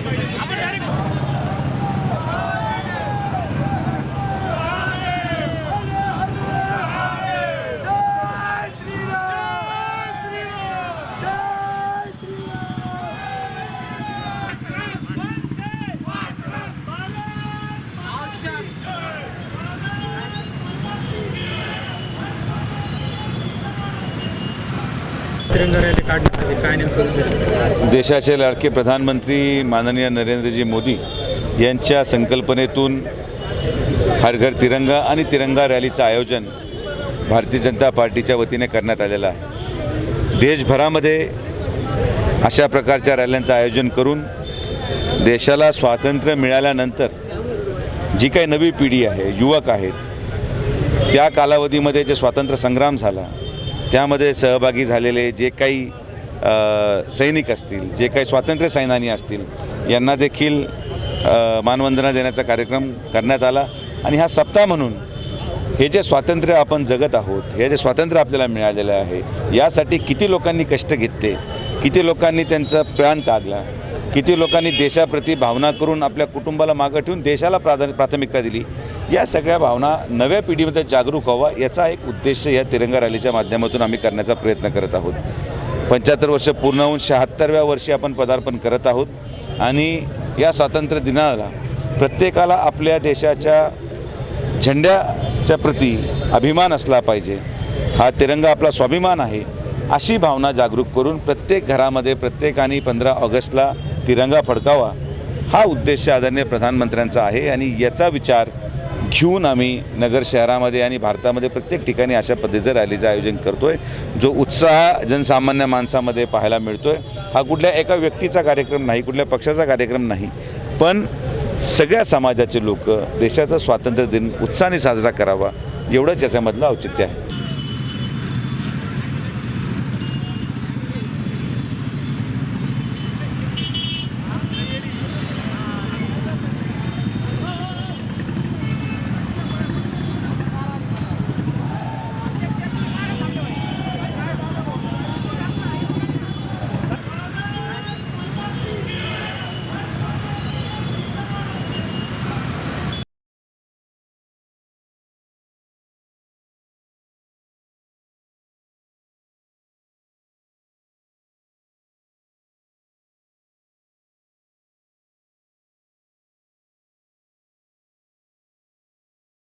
I'm going to तिरंगा rally काढण्यासाठी काय नेमकं देशाचे लाडके प्रधानमंत्री माननीय नरेंद्रजी मोदी यांच्या संकल्पनेतून हर घर तिरंगा आणि तिरंगा रॅलीचं आयोजन भारतीय जनता पार्टीच्या वतीने करण्यात आलेलं आहे. देशभरामध्ये अशा प्रकारच्या रॅल्यांचं आयोजन करून देशाला स्वातंत्र्य मिळाल्यानंतर जी काही नवी पिढी आहे युवक आहेत त्या कालावधीमध्ये जे स्वातंत्र्य संग्राम झाला त्यामध्ये सहभागी झालेले जे काही सैनिक असतील जे काही स्वातंत्र्य सैनानी असतील यांना देखील मानवंदना देण्याचा कार्यक्रम करण्यात आला. आणि हा सप्ताह म्हणून हे जे स्वातंत्र्य आपण जगत आहोत हे जे स्वातंत्र्य आपल्याला मिळालेलं आहे यासाठी किती लोकांनी कष्ट घेतले किती लोकांनी त्यांचं प्राण तागला किती लोकांनी देशाप्रती भावना करून आपल्या कुटुंबाला मागं ठेवून देशाला प्राधान्य प्राथमिकता दिली या सगळ्या भावना नव्या पिढीमध्ये जागरूक व्हावा याचा एक उद्देश या तिरंगा रॅलीच्या माध्यमातून आम्ही करण्याचा प्रयत्न करत आहोत. पंच्याहत्तर वर्ष पूर्ण होऊन शहात्तरव्या वर्षी आपण पदार्पण करत आहोत. आणि या स्वातंत्र्य दिनाला प्रत्येकाला आपल्या देशाच्या झेंड्याच्या प्रती अभिमान असला पाहिजे. हा तिरंगा आपला स्वाभिमान आहे अशी भावना जागरूक करून प्रत्येक घरामध्ये प्रत्येकाने पंधरा ऑगस्टला तिरंगा फडकावा. हा उद्देश आदरणीय प्रधानमंत्र्यांचा आहे आणि याचा विचार घेऊन आम्ही नगर शहरामध्ये आणि भारतामध्ये प्रत्येक ठिकाणी अशा पद्धतीचं रॅलीचं आयोजन करतो आहे जो उत्साह जनसामान्य माणसामध्ये पाहायला मिळतो आहे हा कुठल्या एका व्यक्तीचा कार्यक्रम नाही कुठल्या पक्षाचा कार्यक्रम नाही पण सगळ्या समाजाचे लोक देशाचा स्वातंत्र्य दिन उत्साहाने साजरा करावा एवढंच याच्यामधलं औचित्य आहे.